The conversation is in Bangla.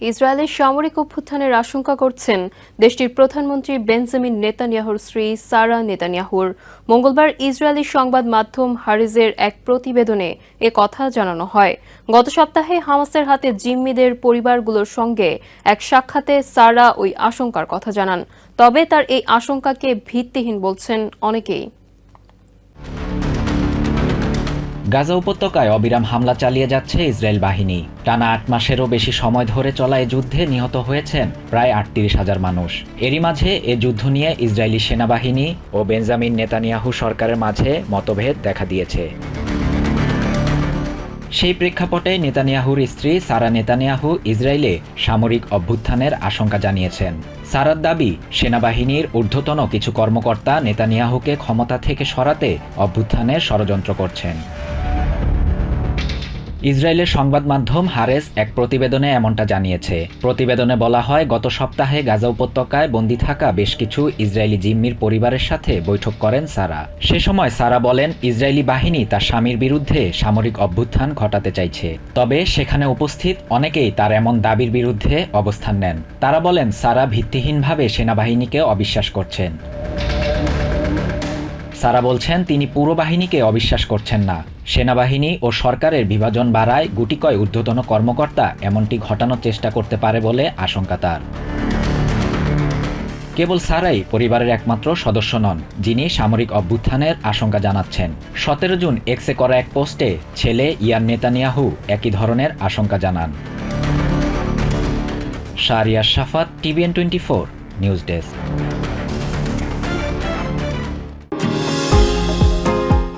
ইসরায়েলের সামরিক অভ্যুত্থানের আশঙ্কা করছেন দেশটির প্রধানমন্ত্রী বেঞ্জামিন নেতানিয়াহুর স্ত্রী সারা নেতানিয়াহুর। মঙ্গলবার ইসরায়েলি সংবাদ মাধ্যম হারিজের এক প্রতিবেদনে এ কথা জানানো হয়। গত সপ্তাহে হামাসের হাতে জিম্মিদের পরিবারগুলোর সঙ্গে এক সাক্ষাতে সারা ওই আশঙ্কার কথা জানান। তবে তার এই আশঙ্কাকে ভিত্তিহীন বলছেন অনেকেই। গাজা উপত্যকায় অবিরাম হামলা চালিয়ে যাচ্ছে ইসরায়েল বাহিনী। টানা আট মাসেরও বেশি সময় ধরে চলা এ যুদ্ধে নিহত হয়েছেন প্রায় আটত্রিশ হাজার মানুষ। এরই মাঝে এ যুদ্ধ নিয়ে ইসরায়েলি সেনাবাহিনী ও বেঞ্জামিন নেতানিয়াহু সরকারের মাঝে মতভেদ দেখা দিয়েছে। সেই প্রেক্ষাপটে নেতানিয়াহুর স্ত্রী সারা নেতানিয়াহু ইসরায়েলে সামরিক অভ্যুত্থানের আশঙ্কা জানিয়েছেন। সারার দাবি, সেনাবাহিনীর ঊর্ধ্বতন কিছু কর্মকর্তা নেতানিয়াহুকে ক্ষমতা থেকে সরাতে অভ্যুত্থানের ষড়যন্ত্র করছেন। ইসরায়েলের সংবাদ মাধ্যম হারেস এক প্রতিবেদনে এমনটা জানিয়েছে। প্রতিবেদনে বলা হয়, গত সপ্তাহে গাজা উপত্যকায় বন্দি থাকা বেশ কিছু ইসরায়েলি জিম্মির পরিবারের সাথে বৈঠক করেন সারা। সে সময় সারা বলেন, ইসরায়েলি বাহিনী তার স্বামীর বিরুদ্ধে সামরিক অভ্যুত্থান ঘটাতে চাইছে। তবে সেখানে উপস্থিত অনেকেই তার এমন দাবির বিরুদ্ধে অবস্থান নেন। তারা বলেন, সারা ভিত্তিহীনভাবে সেনাবাহিনীকে অবিশ্বাস করছেন। সারা বলছেন, তিনি পুরো বাহিনীকে অবিশ্বাস করছেন না। সেনাবাহিনী ও সরকারের বিভাজন বাড়ায় গুটিকয় ঊর্ধ্বতন কর্মকর্তা এমনটি ঘটানোর চেষ্টা করতে পারে বলে আশঙ্কা তার। কেবল সারাই পরিবারের একমাত্র সদস্য নন, যিনি সামরিক অভ্যুত্থানের আশঙ্কা জানাচ্ছেন। সতেরো জুন এক্সে করা এক পোস্টে ছেলে ইয়ান নেতানিয়াহু একই ধরনের আশঙ্কা জানান। Shariya Shafat, TVN twenty four, news desk.